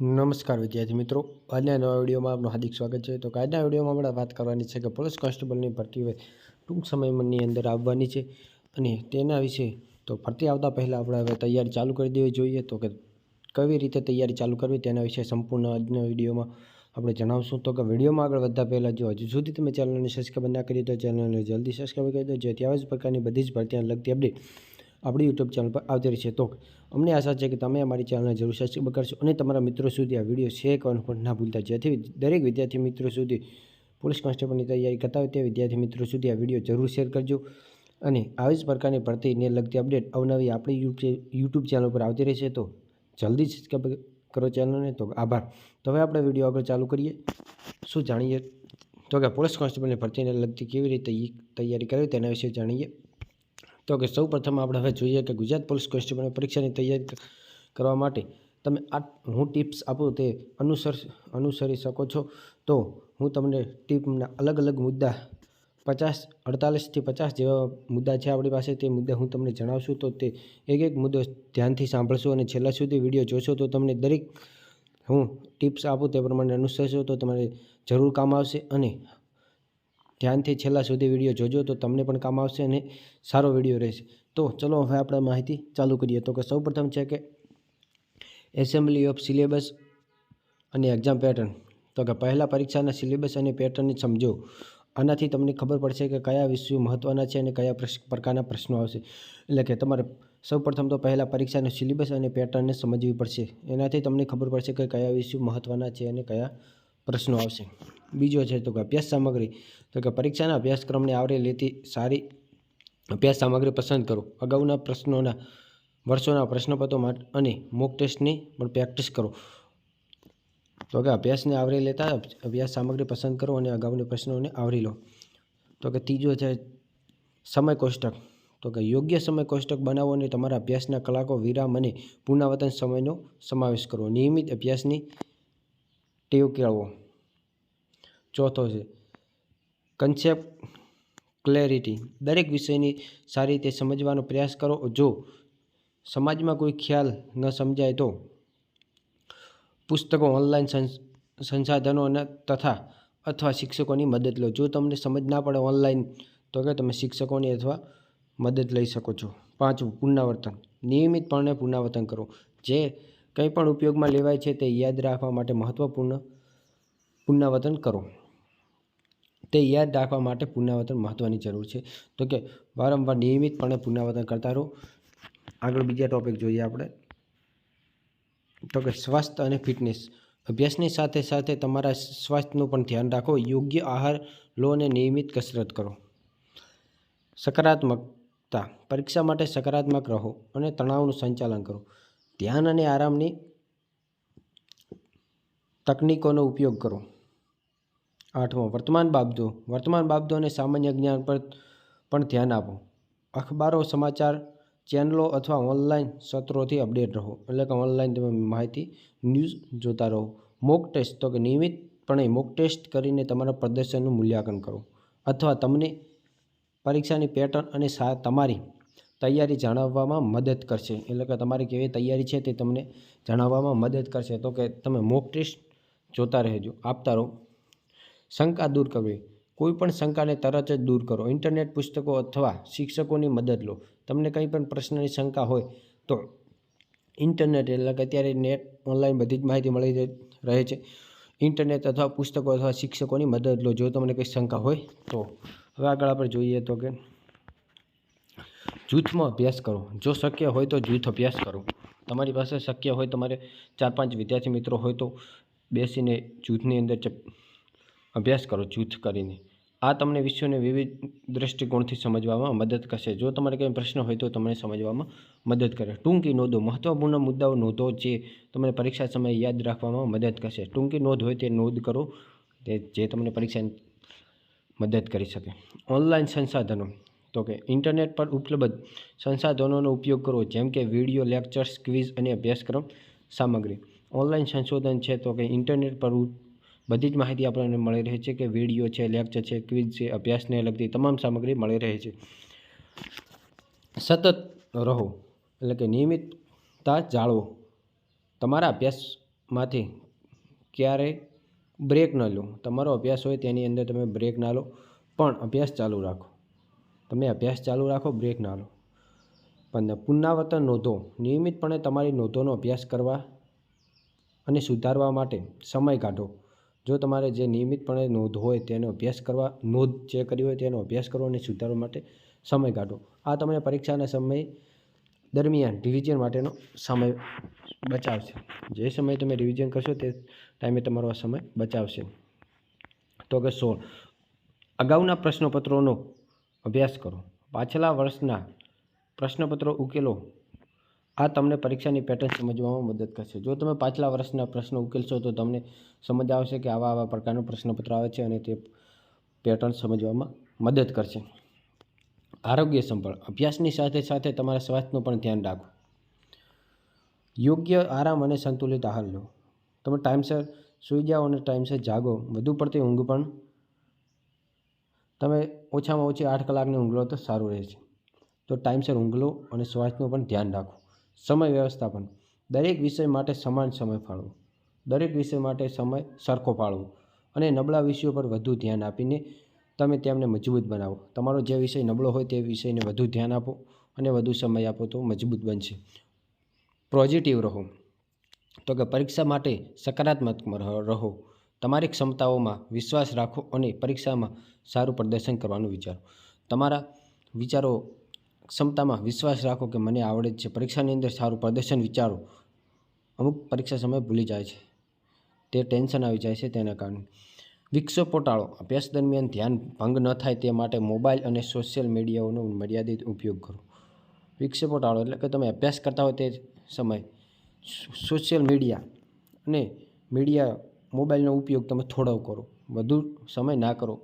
નમસ્કાર વિદ્યાર્થી મિત્રો. આજના નવા વિડીયોમાં આપનું હાર્દિક સ્વાગત છે. તો આજના વિડીયોમાં આપણે વાત કરવાની છે કે પોલીસ કોન્સ્ટેબલની ભરતી ટૂંક સમયની અંદર આવવાની છે અને તેના વિશે તો ભરતી આવતા પહેલાં આપણે હવે તૈયારી ચાલુ કરી દેવી જોઈએ. તો કે કેવી રીતે તૈયારી ચાલુ કરવી તેના વિશે સંપૂર્ણ આજના વિડીયોમાં આપણે જણાવશું. તો કે વિડીયોમાં આગળ વધતા પહેલાં જો હજુ સુધી તમે ચેનલને સબસ્ક્રાઈબ ના કરી તો ચેનલને જલ્દી સબસ્ક્રાઈબ કરી દો જેથી આવા જ પ્રકારની બધી જ ભરતીને લગતી અપડેટ આપણી યુટ્યુબ ચેનલ પર આવતી રહેશે તો અમને આશા છે કે તમે અમારી ચેનલને જરૂર સબસ્ક્રાઈબ કરશો અને તમારા મિત્રો સુધી આ વીડિયો શેર કરવાનું પણ ના ભૂલતા. જેથી દરેક વિદ્યાર્થી મિત્રો સુધી પોલીસ કોન્સ્ટેબલની તૈયારી કરતા હોય તે વિદ્યાર્થી મિત્રો સુધી આ વીડિયો જરૂર શેર કરજો. અને આવી જ પ્રકારની ભરતીને લગતી અપડેટ અવનવી આપણી યુટ્યુબ ચેનલ પર આવતી રહેશે તો જલ્દી સબસ્ક્રાઈબ કરો ચેનલને. તો આભાર. તો હવે આપણે વીડિયો આગળ ચાલુ કરીએ. શું જાણીએ? તો કે પોલીસ કોન્સ્ટેબલની ભરતીને લગતી કેવી રીતે તૈયારી કરવી તેના વિશે જાણીએ. તો કે સૌ પ્રથમ આપણે હવે જોઈએ કે ગુજરાત પોલીસ કોન્સ્ટેબલની પરીક્ષાની તૈયારી કરવા માટે તમે આ, હું ટિપ્સ આપું તે અનુસર, અનુસરી શકો છો. તો હું તમને ટીપના અલગ અલગ મુદ્દા, પચાસ અડતાલીસથી પચાસ જેવા મુદ્દા છે આપણી પાસે, તે મુદ્દા હું તમને જણાવશું. તો તે એક એક મુદ્દો ધ્યાનથી સાંભળશો અને છેલ્લા સુધી વીડિયો જોશો તો તમને દરેક હું ટિપ્સ આપું તે પ્રમાણે અનુસરશો તો તમારે જરૂર કામ આવશે. અને ધ્યાનથી છેલ્લા સુધી વીડિયો જોજો તો તમને પણ કામ આવશે અને સારો વીડિયો રહેશે. તો ચલો હવે આપણે માહિતી ચાલુ કરીએ. તો કે સૌપ્રથમ છે કે એસેમ્બલી ઓફ સિલેબસ અને એક્ઝામ પેટર્ન. તો કે પહેલાં પરીક્ષાના સિલેબસ અને પેટર્નને સમજો. આનાથી તમને ખબર પડશે કે કયા વિષયો મહત્ત્વના છે અને કયા પ્રકારના પ્રશ્નો આવશે. એટલે કે તમારે સૌપ્રથમ તો પહેલાં પરીક્ષાનો સિલેબસ અને પેટર્નને સમજવી પડશે. એનાથી તમને ખબર પડશે કે કયા વિષયો મહત્ત્વના છે અને કયા પ્રશ્નો આવશે. બીજો છે તો કે અભ્યાસ સામગ્રી, તો કે પરીક્ષાના અભ્યાસક્રમને આવરી લેતી સારી અભ્યાસ સામગ્રી પસંદ કરો. અગાઉના પ્રશ્નોના, વર્ષોના પ્રશ્નપત્રો માટે અને મોક ટેસ્ટની પણ પ્રેક્ટિસ કરો. તો કે અભ્યાસને આવરી લેતા અભ્યાસ સામગ્રી પસંદ કરો અને અગાઉના પ્રશ્નોને આવરી લો. તો કે ત્રીજો છે સમય કોષ્ટક. તો કે યોગ્ય સમય કોષ્ટક બનાવો અને તમારા અભ્યાસના કલાકો વિરામ અને પુનરાવર્તન સમયનો સમાવેશ કરો. નિયમિત અભ્યાસની ટેવ કેળવો. ચોથો છે. કન્સેપ્ટ ક્લેરિટી દરેક વિષયની સારી રીતે સમજવાનો પ્રયાસ કરો. જો સમાજમાં કોઈ ખ્યાલ ન સમજાય તો પુસ્તકો ઓનલાઈન સંસાધનો અને તથા અથવા શિક્ષકોની મદદ લો. જો તમને સમજ ના પડે ઓનલાઈન તો કે તમે શિક્ષકોની અથવા મદદ લઈ શકો છો. પાંચમું, પુનરાવર્તન. નિયમિતપણે પુનરાવર્તન કરો. જે કંઈ પણ ઉપયોગમાં લેવાય છે તે યાદ રાખવા માટે મહત્ત્વપૂર્ણ પુનરાવર્તન કરો. તે યાદ રાખવા માટે પુનરાવર્તન મહત્ત્વની જરૂર છે. તો કે વારંવાર નિયમિતપણે પુનરાવર્તન કરતા રહો. આગળ બીજા ટોપિક જોઈએ આપણે. તો કે સ્વાસ્થ્ય અને ફિટનેસ અભ્યાસની સાથે સાથે તમારા સ્વાસ્થ્યનું પણ ધ્યાન રાખો. યોગ્ય આહાર લો અને નિયમિત કસરત કરો. સકારાત્મકતા. પરીક્ષા માટે સકારાત્મક રહો અને તણાવનું સંચાલન કરો. ધ્યાન અને આરામની તકનીકોનો ઉપયોગ કરો. આઠમો, વર્તમાન બાબતો વર્તમાન બાબતો અને સામાન્ય જ્ઞાન પર પણ ધ્યાન આપો. અખબારો, સમાચાર ચેનલો અથવા ઓનલાઈન સત્રોથી અપડેટ રહો. એટલે કે ઓનલાઈન તમે માહિતી, ન્યૂઝ જોતા રહો. મોક ટેસ્ટ, તો કે નિયમિતપણે મોક ટેસ્ટ કરીને તમારા પ્રદર્શનનું મૂલ્યાંકન કરો. અથવા તમને પરીક્ષાની પેટર્ન અને સા, તમારી તૈયારી જણાવવામાં મદદ કરશે. એટલે કે તમારી કેવી તૈયારી છે તે તમને જણાવવામાં મદદ કરશે. તો કે તમે મોક ટેસ્ટ જોતા રહેજો. આપતા રહો. શંકા દૂર કરવી. કોઈ પણ શંકાને તરત જ દૂર કરો. ઇન્ટરનેટ પુસ્તકો અથવા શિક્ષકોની મદદ લો. તમને કંઈ પણ પ્રશ્નની શંકા હોય તો ઇન્ટરનેટ, એટલે કે અત્યારે નેટ ઓનલાઈન બધી જ માહિતી મળી રહે છે. ઇન્ટરનેટ અથવા પુસ્તકો અથવા શિક્ષકોની મદદ લો. જો તમને કંઈ શંકા હોય તો. હવે આગળ આપણે જોઈએ તો કે જૂથમાં અભ્યાસ કરો. જો શક્ય હોય તો જૂથ અભ્યાસ કરો. તમારી પાસે શક્ય હોય તમારે ચાર પાંચ વિદ્યાર્થી મિત્રો હોય તો બેસીને જૂથની અંદર અભ્યાસ કરો જૂથ કરીને. આ તમને વિશ્વને વિવિધ દૃષ્ટિકોણથી સમજવામાં મદદ કરશે. જો તમારે કંઈ પ્રશ્ન હોય તો તમને સમજવામાં મદદ કરે. ટૂંકી નોંધો મહત્ત્વપૂર્ણ મુદ્દાઓ નોંધો જે તમને પરીક્ષા સમયે યાદ રાખવામાં મદદ કરશે. ટૂંકી નોંધ હોય તે નોંધ કરો તે જે તમને પરીક્ષા મદદ કરી શકે. ઓનલાઈન સંસાધનો. તો કે ઇન્ટરનેટ પર ઉપલબ્ધ સંસાધનોનો ઉપયોગ કરો જેમ કે વીડિયો, લેક્ચર્સ, ક્વિઝ અને અભ્યાસક્રમ સામગ્રી. ઓનલાઈન સંશોધન છે તો કે ઇન્ટરનેટ પર બધી જ માહિતી આપણને મળી રહે છે કે વીડિયો છે લેક્ચર છે ક્વિઝ છે, અભ્યાસને લગતી તમામ સામગ્રી મળી રહે છે. સતત રહો, એટલે કે નિયમિતતા જાળવો. તમારા અભ્યાસમાંથી ક્યારે બ્રેક ન લો. તમારો અભ્યાસ હોય તેની અંદર તમે બ્રેક ના લો, પણ અભ્યાસ ચાલુ રાખો. તમે અભ્યાસ ચાલુ રાખો બ્રેક ના લો. પણ પુનરાવર્તન નોંધો. નિયમિતપણે તમારી નોંધોનો અભ્યાસ કરવા અને સુધારવા માટે સમય કાઢો. જો તમારે જે નિયમિતપણે નોંધ હોય તેનો અભ્યાસ કરવા, નોંધ જે કરી હોય તેનો અભ્યાસ કરવો અને સુધારવા માટે સમય કાઢો આ તમને પરીક્ષાના સમય દરમિયાન રિવિઝન માટેનો સમય બચાવશે. જે સમયે તમે રિવિઝન કરશો તે ટાઈમે તમારો આ સમય બચાવશે. તો કે સોળ. અગાઉના પ્રશ્નપત્રોનો અભ્યાસ કરો. પાછલા વર્ષના પ્રશ્નપત્રો ઉકેલો. આ તમને પરીક્ષાની પેટર્ન સમજવામાં મદદ કરશે. જો તમે પાછલા વર્ષના પ્રશ્નો ઉકેલશો તો તમને સમજ આવશે કે આવા આવા પ્રકારનું પ્રશ્નપત્ર આવે છે અને તે પેટર્ન સમજવામાં મદદ કરશે. આરોગ્ય સંભાળ. અભ્યાસની સાથે સાથે તમારા સ્વાસ્થ્યનું પણ ધ્યાન રાખો. યોગ્ય આરામ અને સંતુલિત આહાર લો. તમે ટાઈમસર સૂઈ જાઓ અને ટાઈમસર જાગો. વધુ પડતી ઊંઘ પણ તમે ઓછામાં ઓછી આઠ કલાકની ઊંઘ લો તો સારું રહે છે. તો ટાઈમસર ઊંઘ લો અને સ્વાસ્થ્યનું પણ ધ્યાન રાખો. સમય વ્યવસ્થાપન. દરેક વિષય માટે સમાન સમય ફાળવો. દરેક વિષય માટે સમય સરખો ફાળવો અને નબળા વિષયો પર વધુ ધ્યાન આપીને તમે તેમને મજબૂત બનાવો. તમારો જે વિષય નબળો હોય તે વિષયને વધુ ધ્યાન આપો અને વધુ સમય આપો તો મજબૂત બનશે. પોઝિટિવ રહો. તો કે પરીક્ષા માટે સકારાત્મક રહો. તમારી ક્ષમતાઓમાં વિશ્વાસ રાખો અને પરીક્ષામાં સારું પ્રદર્શન કરવાનું વિચારો. તમારા વિચારો ક્ષમતામાં વિશ્વાસ રાખો કે મને આવડે જ છે. પરીક્ષાની અંદર સારું પ્રદર્શન વિચારો. અમુક પરીક્ષા સમય ભૂલી જાય છે. તે ટેન્શન આવી જાય છે તેના કારણે. વિક્ષેપો ટાળો અભ્યાસ દરમિયાન ધ્યાન ભંગ ન થાય તે માટે મોબાઈલ અને સોશિયલ મીડિયાઓનો મર્યાદિત ઉપયોગ કરો. વિક્ષેપો ટાળો એટલે કે તમે અભ્યાસ કરતા હોય તે સમય સોશિયલ મીડિયા અને મીડિયા મોબાઈલનો ઉપયોગ તમે થોડો કરો. વધુ સમય ના કરો.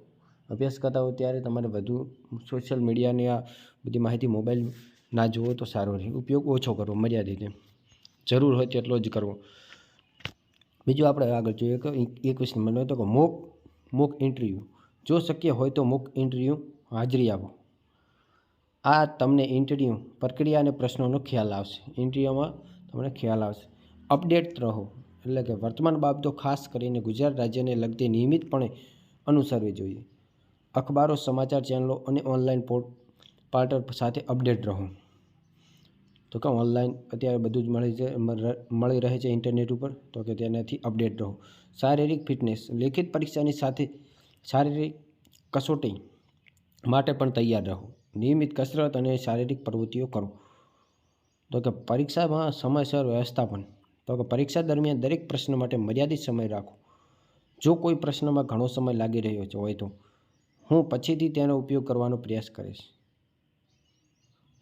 અભ્યાસ કરતા હો ત્યારે તમારે વધુ સોશિયલ મીડિયાની આ બધી માહિતી મોબાઈલ ના જુઓ તો સારો રહે. ઉપયોગ ઓછો કરવો, મર્યાદિત જરૂર હોય તેટલો જ કરવો. બીજું આપણે આગળ જોઈએ કે એક નંબરનો તો કે મોક મોક ઇન્ટરવ્યૂ જો શક્ય હોય તો મોક ઇન્ટરવ્યૂ હાજરી આપો. આ તમને ઇન્ટરવ્યૂ પ્રક્રિયા અને પ્રશ્નોનો ખ્યાલ આવશે. ઇન્ટરવ્યૂમાં તમને ખ્યાલ આવશે. અપડેટ રહો. એટલે કે વર્તમાન બાબતો ખાસ કરીને ગુજરાત રાજ્યને લગતી નિયમિતપણે અનુસરવી જોઈએ. અખબારો, સમાચાર ચેનલો અને ઓનલાઈન પોર્ટ પાર્ટલ સાથે અપડેટ રહો. તો કે ઓનલાઈન અત્યારે બધું જ મળી છે મળી રહે છે ઇન્ટરનેટ ઉપર, તો કે તેનાથી અપડેટ રહો. શારીરિક ફિટનેસ, લેખિત પરીક્ષાની સાથે શારીરિક કસોટી માટે પણ તૈયાર રહો. નિયમિત કસરત અને શારીરિક પ્રવૃત્તિઓ કરો. તો કે પરીક્ષામાં સમયસર વ્યવસ્થાપન, તો કે પરીક્ષા દરમિયાન દરેક પ્રશ્ન માટે મર્યાદિત સમય રાખો. જો કોઈ પ્રશ્નમાં ઘણો સમય લાગી રહ્યો છે હોય તો હું પછીથી તેનો ઉપયોગ કરવાનો પ્રયાસ કરીશ.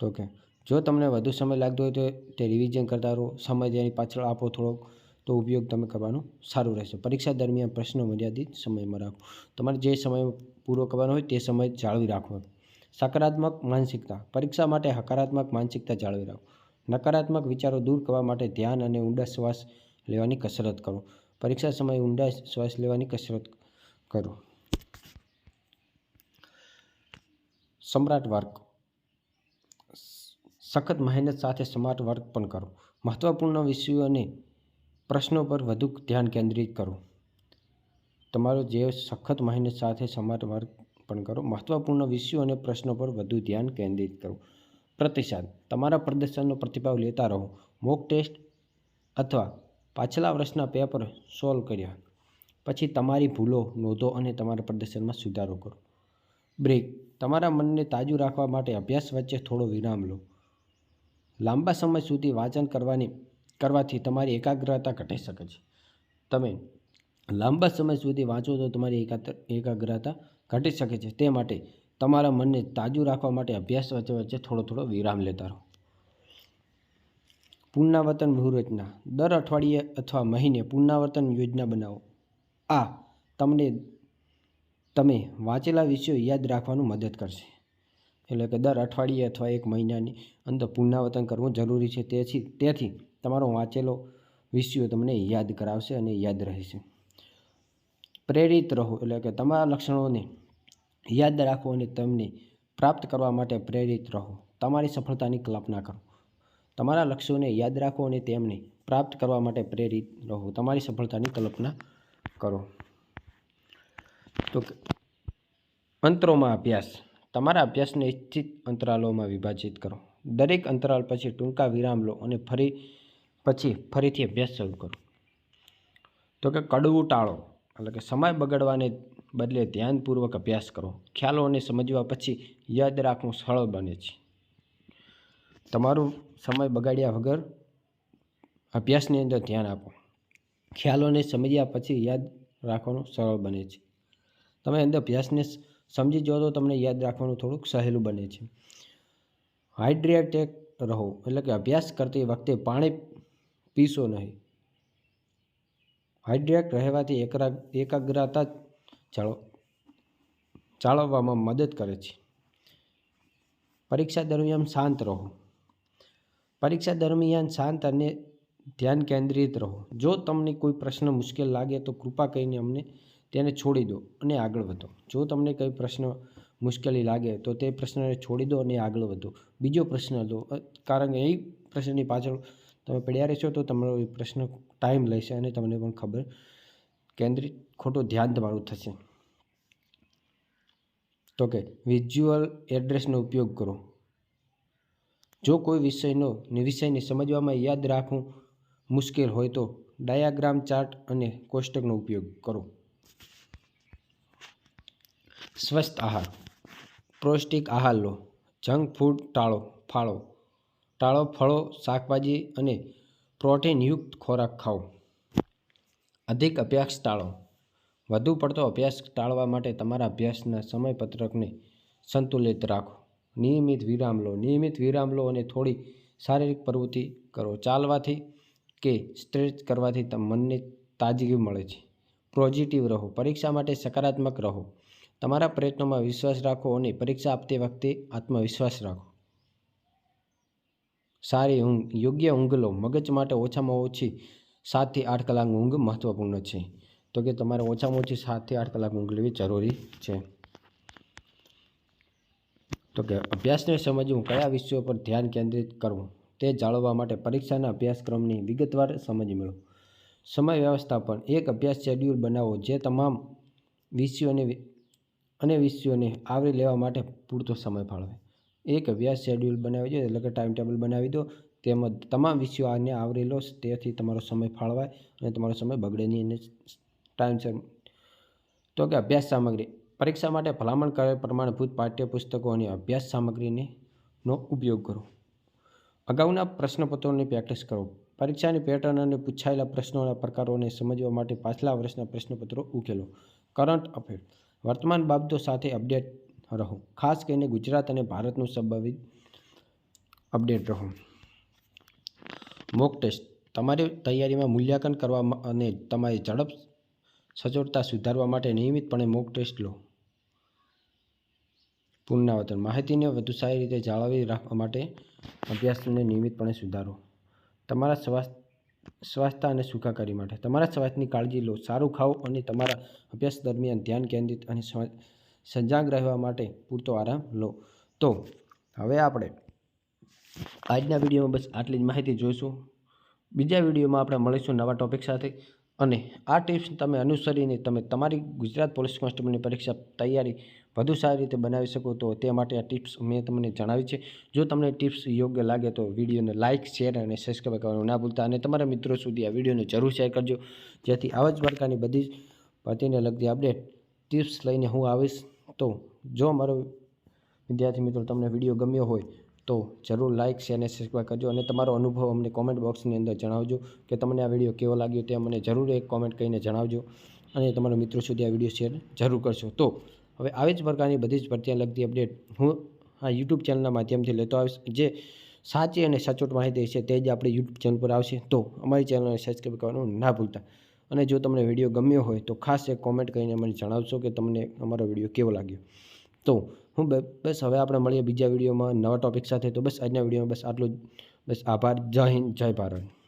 તો કે જો તમને વધુ સમય લાગતો હોય તો તે રિવિઝન કરતા રહો, સમય તેની પાછળ આપો થોડોક, તો ઉપયોગ તમે કરવાનું સારું રહેશે. પરીક્ષા દરમિયાન પ્રશ્નો મર્યાદિત સમયમાં રાખો. તમારે જે સમય પૂરો કરવાનો હોય તે સમય જાળવી રાખવો. સકારાત્મક માનસિકતા. પરીક્ષા માટે હકારાત્મક માનસિકતા જાળવી રાખો. નકારાત્મક વિચારો દૂર કરવા માટે ધ્યાન અને ઊંડા શ્વાસ લેવાની કસરત કરો. પરીક્ષા સમયે ઊંડા શ્વાસ લેવાની કસરત કરો. સમ્રાટ વર્ક સખત મહેનત સાથે સ્માર્ટ વર્ક પણ કરો. મહત્વપૂર્ણ વિષયો અને પ્રશ્નો પર વધુ ધ્યાન કેન્દ્રિત કરો. તમારો જે સખત મહેનત સાથે સ્માર્ટ વર્ક પણ કરો. મહત્વપૂર્ણ વિષયો અને પ્રશ્નો પર વધુ ધ્યાન કેન્દ્રિત કરો. પ્રતિસાદ. તમારા પ્રદર્શનનો પ્રતિભાવ લેતા રહો. મોક ટેસ્ટ અથવા પાછલા વર્ષના પેપર સોલ્વ કર્યા. પછી તમારી ભૂલો નોંધો અને તમારા પ્રદર્શનમાં સુધારો કરો. બ્રેક. તમારા મનને તાજું રાખવા માટે અભ્યાસ વચ્ચે થોડો વિરામ લો. લાંબા સમય સુધી વાંચન કરવાની, કરવાથી તમારી એકાગ્રતા ઘટી શકે છે. તમે લાંબા સમય સુધી વાંચો તો તમારી એકાગ્ર એકાગ્રતા ઘટી શકે છે. તે માટે તમારા મનને તાજું રાખવા માટે અભ્યાસ વચ્ચે વચ્ચે થોડો થોડો વિરામ લેતા રહો. પુનરાવર્તન વ્યૂહરચના દર અઠવાડિયે અથવા મહિને પુનરાવર્તન યોજના બનાવો. આ તમને, તમે વાંચેલા વિષયો યાદ રાખવાનું મદદ કરશે. એટલે કે દર અઠવાડિયે અથવા એક મહિનાની અંદર પુનરાવર્તન કરવું જરૂરી છે. તેથી તેથી તમારો વાંચેલો વિષયો તમને યાદ કરાવશે અને યાદ રહેશે. પ્રેરિત રહો એટલે કે તમારા લક્ષણોને યાદ રાખો અને તેમને પ્રાપ્ત કરવા માટે પ્રેરિત રહો. તમારી સફળતાની કલ્પના કરો. તમારા લક્ષ્યોને યાદ રાખો અને તેમને પ્રાપ્ત કરવા માટે પ્રેરિત રહો. તમારી સફળતાની કલ્પના કરો. તો અંતરોમાં અભ્યાસ. તમારા અભ્યાસને નિશ્ચિત અંતરાલોમાં વિભાજિત કરો. દરેક અંતરાલ પછી ટૂંકા વિરામ લો અને ફરી, પછી ફરીથી અભ્યાસ શરૂ કરો. તો કે કડવું ટાળો, એટલે કે સમય બગાડવાને બદલે ધ્યાનપૂર્વક અભ્યાસ કરો. ખ્યાલોને સમજવા પછી યાદ રાખવું સરળ બને છે. તમારું સમય બગાડ્યા વગર અભ્યાસની અંદર ધ્યાન આપો. ખ્યાલોને સમજ્યા પછી યાદ રાખવાનું સરળ બને છે. તમે અંદર અભ્યાસને સમજી જાઓ તો તમને યાદ રાખવાનું થોડુંક સહેલું બને છે. હાઇડ્રેટેક રહો, એટલે કે અભ્યાસ કરતી વખતે પાણી પીશો નહીં. હાઇડ્રેટ રહેવાથી એકરા, એકાગ્રતા જાળવ, જાળવવામાં મદદ કરે છે. પરીક્ષા દરમિયાન શાંત રહો. પરીક્ષા દરમિયાન શાંત અને ધ્યાન કેન્દ્રિત રહો. જો તમને કોઈ પ્રશ્ન મુશ્કેલ લાગે તો કૃપા કરીને અમને તેને છોડી દો અને આગળ વધો. જો તમને કંઈ પ્રશ્ન મુશ્કેલી લાગે, તો તે પ્રશ્નને છોડી દો અને આગળ વધો. બીજો પ્રશ્ન લો કારણ કે એ પ્રશ્નની પાછળ તમે પડ્યા રહેશો, તો તમારો એ પ્રશ્ન ટાઈમ લેશે અને તમને પણ ખબર કેન્દ્રિત ખોટું ધ્યાન તમારું થશે. તો કે વિઝ્યુઅલ એડ્રેસનો ઉપયોગ કરો. જો કોઈ વિષયનો વિષયને સમજવામાં યાદ રાખવું મુશ્કેલ હોય તો ડાયાગ્રામ ચાર્ટ અને કોષ્ટકનો ઉપયોગ કરો. સ્વસ્થ આહાર. પૌષ્ટિક આહાર લો. જંક ફૂડ ટાળો, ફાળો. ટાળો ફળો, શાકભાજી અને પ્રોટીનયુક્ત ખોરાક ખાઓ. અધિક અભ્યાસ ટાળો. વધુ પડતો અભ્યાસ ટાળવા માટે તમારા અભ્યાસના સમયપત્રકને સંતુલિત રાખો. નિયમિત વિરામ લો. નિયમિત વિરામ લો અને થોડી શારીરિક પ્રવૃત્તિ કરો. ચાલવાથી કે સ્ટ્રેચ કરવાથી મનને તાજગી મળે છે. પોઝિટિવ રહો. પરીક્ષા માટે સકારાત્મક રહો. તમારા પ્રયત્નોમાં વિશ્વાસ રાખો અને પરીક્ષા આપતી વખતે આત્મવિશ્વાસ રાખો. સારી ઊંઘ, યોગ્ય ઊંઘ લો મગજ માટે ઓછામાં ઓછી સાતથી આઠ કલાક ઊંઘ મહત્ત્વપૂર્ણ છે. તો કે તમારે ઓછામાં ઓછી સાતથી આઠ કલાક ઊંઘ લેવી જરૂરી છે. તો કે અભ્યાસને સમજવું, કયા વિષયો પર ધ્યાન કેન્દ્રિત કરવું, તે જાળવવા માટે પરીક્ષાના અભ્યાસક્રમની વિગતવાર સમજ મેળવો. સમય વ્યવસ્થાપન, એક અભ્યાસ શેડ્યુલ બનાવો જે તમામ વિષયોને અને વિષયોને આવરી લેવા માટે પૂરતો સમય ફાળવે. એક અભ્યાસ શેડ્યુલ બનાવી દો એટલે કે ટાઈમ ટેબલ બનાવી દો, તેમજ તમામ વિષયો આને આવરી લો, તેથી તમારો સમય ફાળવાય અને તમારો સમય બગડે નહીં. અને ટાઈમસર તો કે અભ્યાસ સામગ્રી. પરીક્ષા માટે ભલામણ કરેલ પ્રમાણભૂત પાઠ્યપુસ્તકો અને અભ્યાસ સામગ્રીને નો ઉપયોગ કરો. અગાઉના પ્રશ્નપત્રોની પ્રેક્ટિસ કરો. પરીક્ષાની પેટર્ન અને પૂછાયેલા પ્રશ્નોના પ્રકારોને સમજવા માટે પાછલા વર્ષના પ્રશ્નપત્રો ઉકેલો. કરંટ અફેર વર્તમાન બાબતો સાથે અપડેટ રહો. ખાસ કરીને ગુજરાત અને ભારતનું સંભવિત અપડેટ રહો. મોક ટેસ્ટ તમારી તૈયારીમાં મૂલ્યાંકન કરવા અને તમારી ઝડપ સચોટતા સુધારવા માટે નિયમિતપણે મોક ટેસ્ટ લો. પુનરાવર્તન. માહિતીને વધુ સારી રીતે જાળવી રાખવા માટે અભ્યાસને નિયમિતપણે સુધારો. તમારા સ્વાસ્થ્ય સ્વાસ્થ્ય અને સુખાકારી માટે. તમારા સ્વાસ્થ્યની કાળજી લો, સારું ખાઓ અને તમારા અભ્યાસ દરમિયાન ધ્યાન કેન્દ્રિત અને સજાગ રહેવા માટે પૂરતો આરામ લો. તો, હવે આપણે આજના વિડીયોમાં બસ આટલી જ માહિતી જોઈશું. બીજા વિડીયોમાં આપણે મળીશું નવા ટોપિક સાથે. અને આ ટિપ્સ તમે અનુસરીને તમે તમારી ગુજરાત પોલીસ કોન્સ્ટેબલની પરીક્ષા તૈયારી વધુ સારી રીતે બનાવી શકો તો તે માટે આ ટિપ્સ મેં તમને જણાવી છે. જો તમને ટિપ્સ યોગ્ય લાગે તો વિડીયોને લાઇક, શેર અને સબસ્ક્રાઈબ કરવાનું ના ભૂલતા અને તમારા મિત્રો સુધી આ વિડીયોને જરૂર શેર કરજો. જેથી આવા જ પ્રકારની બધી જ ભરતીને લગતી અપડેટ ટિપ્સ લઈને હું આવીશ. તો જો મારો વિદ્યાર્થી મિત્રો તમને વીડિયો ગમ્યો હોય તો જરૂર લાઇક શેર અને સબસ્ક્રાઈબ કરજો અને તમારો અનુભવ અમને કોમેન્ટ બોક્સની અંદર જણાવજો કે તમને આ વીડિયો કેવો લાગ્યો તે મને જરૂર એક કોમેન્ટ કરીને જણાવજો અને તમારા મિત્રો સુધી આ વીડિયો શેર જરૂર કરશો તો હવે આવી જ પ્રકારની બધી જ ભરતીને લગતી અપડેટ હું આ યુટ્યુબ ચેનલના માધ્યમથી લેતો આવીશ. જે સાચી અને સચોટ માહિતી છે તે જ આપણે યુટ્યુબ ચેનલ પર આવશે. તો અમારી ચેનલને સબસ્ક્રાઈબ કરવાનું ના ભૂલતા. અને જો તમને વીડિયો ગમ્યો હોય તો ખાસ એક કોમેન્ટ કરીને મને જણાવશો કે તમને અમારો વીડિયો કેવો લાગ્યો. તો હું બસ હવે આપણે મળીએ બીજા વિડીયોમાં નવા ટોપિક સાથે. તો બસ આજના વિડીયોમાં બસ આટલું જ. બસ આભાર. જય હિન્દ, જય ભારત.